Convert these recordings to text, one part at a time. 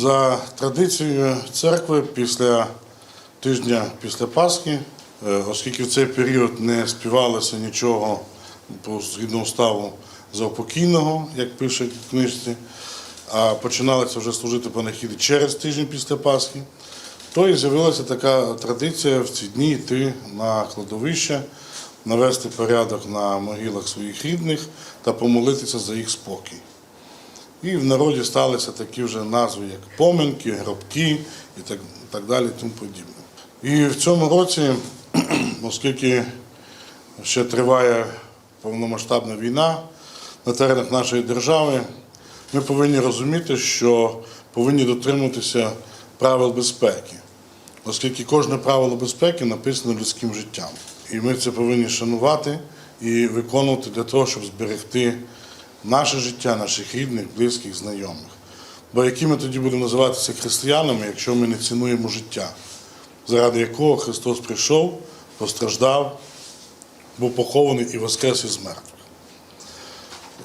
За традицією церкви після тижня після Пасхи, е, оскільки в цей період не співалося нічого згідно уставу за покійного, як пише в книжці, а починалося вже служити панахіди через тиждень після Пасхи, то і з'явилася така традиція в ці дні йти на кладовище, навести порядок на могилах своїх рідних та помолитися за їх спокій. І в народі сталися такі вже назви, як поминки, гробки і так, так далі, тому подібне. І в цьому році, оскільки ще триває повномасштабна війна на теренах нашої держави, ми повинні розуміти, що повинні дотримуватися правил безпеки, оскільки кожне правило безпеки написано людським життям. І ми це повинні шанувати і виконувати для того, щоб зберегти наше життя, наших рідних, близьких, знайомих. Бо які ми тоді будемо називатися християнами, якщо ми не цінуємо життя, заради якого Христос прийшов, постраждав, був похований і воскрес із мертвих.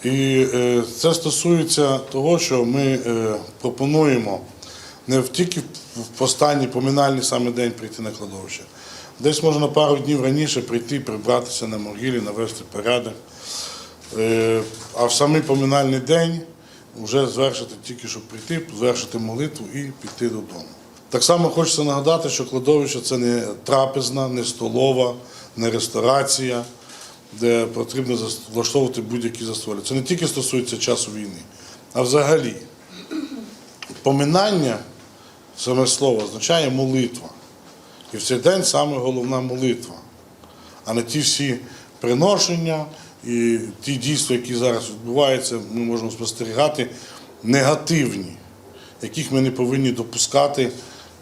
І е, це стосується того, що ми е, пропонуємо не тільки в останній поминальний саме день прийти на кладовище. Десь можна пару днів раніше прийти, прибратися на могилі, навести порядок. Е, А в самий поминальний день вже звершити тільки, щоб прийти, звершити молитву і піти додому. Так само хочеться нагадати, що кладовище це не трапезна, не столова, не ресторація, де потрібно влаштовувати будь-які застолі. Це не тільки стосується часу війни, а взагалі. Поминання, саме слово, означає молитва. І в цей день саме головна молитва, а не ті всі приношення і ті дійства, які зараз відбуваються, ми можемо спостерігати, негативні, яких ми не повинні допускати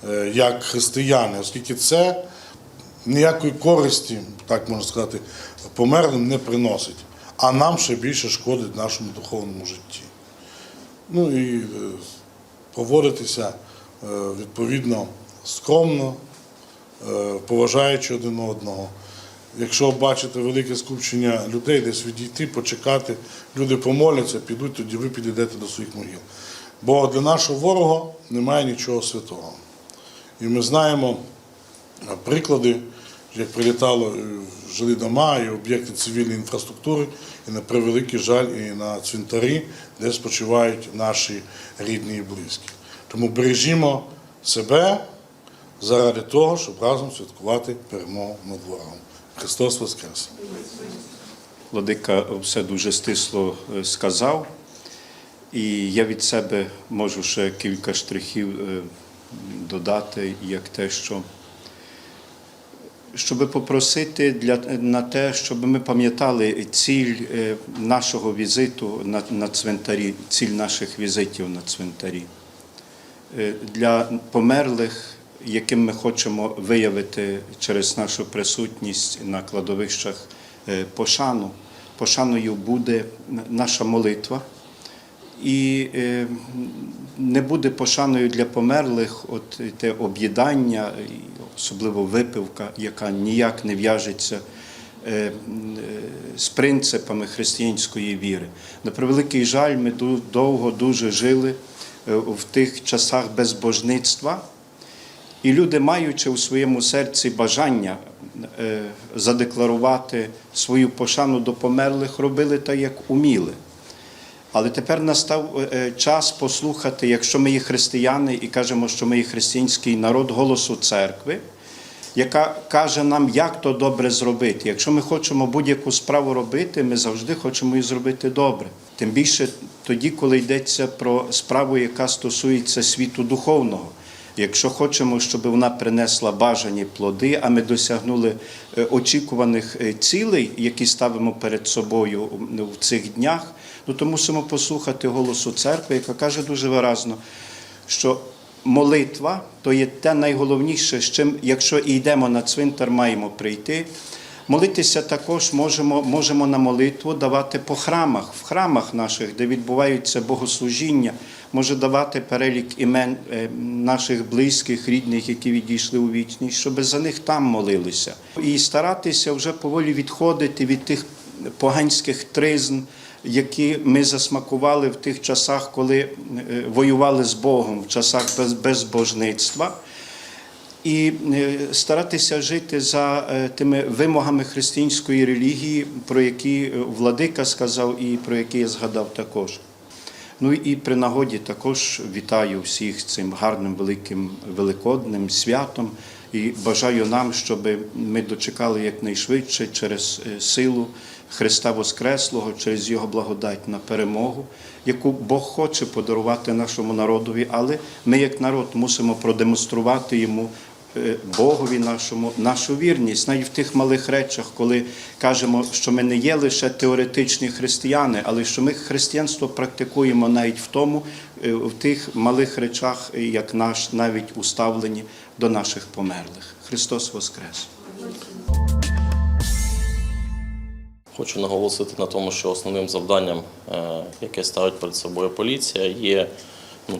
е, як християни, оскільки це ніякої користі, так можна сказати, померлим не приносить, а нам ще більше шкодить нашому духовному житті. Ну і е, поводитися е, відповідно скромно, поважаючи один одного. Якщо бачите велике скупчення людей, десь відійти, почекати, люди помоляться, підуть, тоді ви підійдете до своїх могил. Бо для нашого ворога немає нічого святого. І ми знаємо приклади, як прилітало е, жилі дома і об'єкти цивільної інфраструктури, і на превеликий жаль, і на цвинтарі, де спочивають наші рідні і близькі. Тому бережімо себе заради того, щоб разом святкувати перемогу над ворогом. Христос Воскрес! Владика все дуже стисло е, сказав, і я від себе можу ще кілька штрихів е, додати, як те, що щоб попросити для, на те, щоб ми пам'ятали ціль е, нашого візиту на, на цвинтарі, ціль наших візитів на цвинтарі. Для померлих, яким ми хочемо виявити через нашу присутність на кладовищах е, пошану. Пошаною буде наша молитва. І е, не буде пошаною для померлих от те об'їдання, особливо випивка, яка ніяк не в'яжеться е, е, з принципами християнської віри. На превеликий жаль, ми довго дуже жили е, в тих часах безбожництва. І люди, маючи у своєму серці бажання е, задекларувати свою пошану до померлих, робили так, як уміли. Але тепер настав е, час послухати, якщо ми є християни і кажемо, що ми є християнський народ голосу церкви, яка каже нам, як то добре зробити. Якщо ми хочемо будь-яку справу робити, ми завжди хочемо її зробити добре. Тим більше тоді, коли йдеться про справу, яка стосується світу духовного. Якщо хочемо, щоб вона принесла бажані плоди, а ми досягнули е, очікуваних е, цілей, які ставимо перед собою в цих днях, ну то мусимо послухати голосу церкви, яка каже дуже виразно, що молитва то є те найголовніше, з чим, якщо і йдемо на цвинтар, маємо прийти. Молитися також можемо, можемо на молитву давати по храмах, в храмах наших, де відбуваються богослужіння, може давати перелік імен е, наших близьких, рідних, які відійшли у вічність, щоб за них там молилися. І старатися вже поволі відходити від тих поганських тризн, які ми засмакували в тих часах, коли е, воювали з Богом, в часах без- безбожництва і е, старатися жити за е, тими вимогами християнської релігії, про які е, владика сказав і про які я згадав також. Ну і при нагоді також вітаю всіх цим гарним великим великодним святом і бажаю нам, щоб ми дочекали якнайшвидше через силу Христа Воскреслого, через Його благодать на перемогу, яку Бог хоче подарувати нашому народові, але ми, як народ, мусимо продемонструвати йому Богові нашому, нашу вірність, навіть в тих малих речах, коли кажемо, що ми не є лише теоретичні християни, але що ми християнство практикуємо навіть в тому, е, в тих малих речах, е, як наш навіть уставлені до наших померлих. Христос Воскрес! Хочу наголосити на тому, що основним завданням, е, яке ставить перед собою поліція, є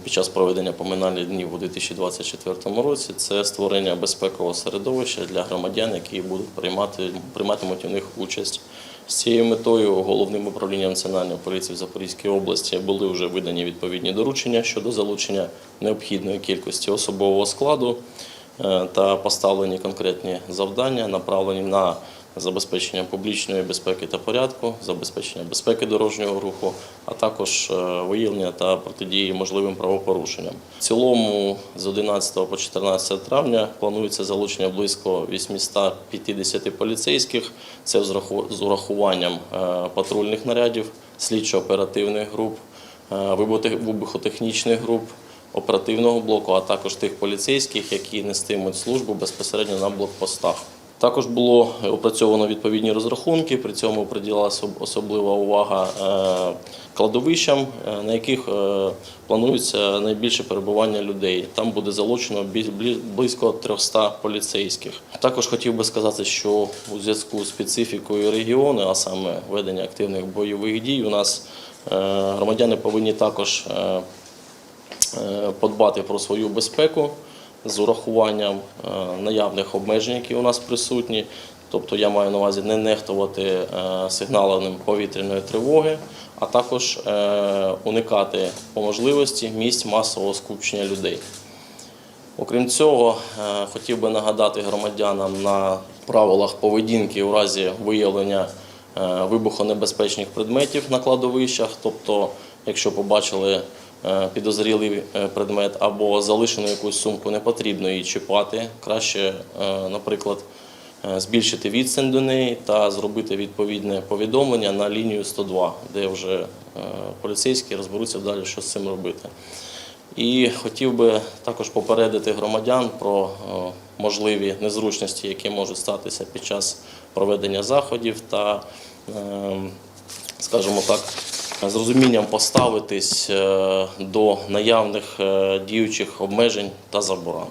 під час проведення поминальних днів у 2024 році, це створення безпекового середовища для громадян, які будуть приймати прийматимуть у них участь. З цією метою головним управлінням Національної поліції в Запорізькій області були вже видані відповідні доручення щодо залучення необхідної кількості особового складу е, та поставлені конкретні завдання, направлені на забезпечення публічної безпеки та порядку, забезпечення безпеки дорожнього руху, а також е, виявлення та протидії можливим правопорушенням. В цілому з 11 по 14 травня планується залучення близько 850 поліцейських. Це з урахуванням е, патрульних нарядів, слідчо-оперативних груп, е, вибухотехнічних груп. Оперативного блоку, а також тих поліцейських, які нестимуть службу безпосередньо на блокпостах. Також було опрацьовано відповідні розрахунки. При цьому приділилася особлива увага е, кладовищам, е, на яких е, планується найбільше перебування людей. Там буде залучено близько 300 поліцейських. Також хотів би сказати, що у зв'язку з специфікою регіону, а саме ведення активних бойових дій, у нас громадяни повинні також подбати про свою безпеку з урахуванням е, наявних обмежень, які у нас присутні. Тобто я маю на увазі не нехтувати е, сигналом повітряної тривоги, а також е, уникати по можливості місць масового скупчення людей. Окрім цього, хотів би нагадати громадянам на правилах поведінки у разі виявлення вибухонебезпечних предметів на кладовищах. Тобто, якщо побачили підозрілий е, предмет або залишену якусь сумку, не потрібно її чіпати. Краще, е, наприклад, е, збільшити відстань до неї та зробити відповідне повідомлення на лінію 102, де вже е, поліцейські розберуться далі, що з цим робити. І хотів би також попередити громадян про е, можливі незручності, які можуть статися під час проведення заходів, та, е, скажімо так, з розумінням поставитись е, до наявних е, діючих обмежень та заборон.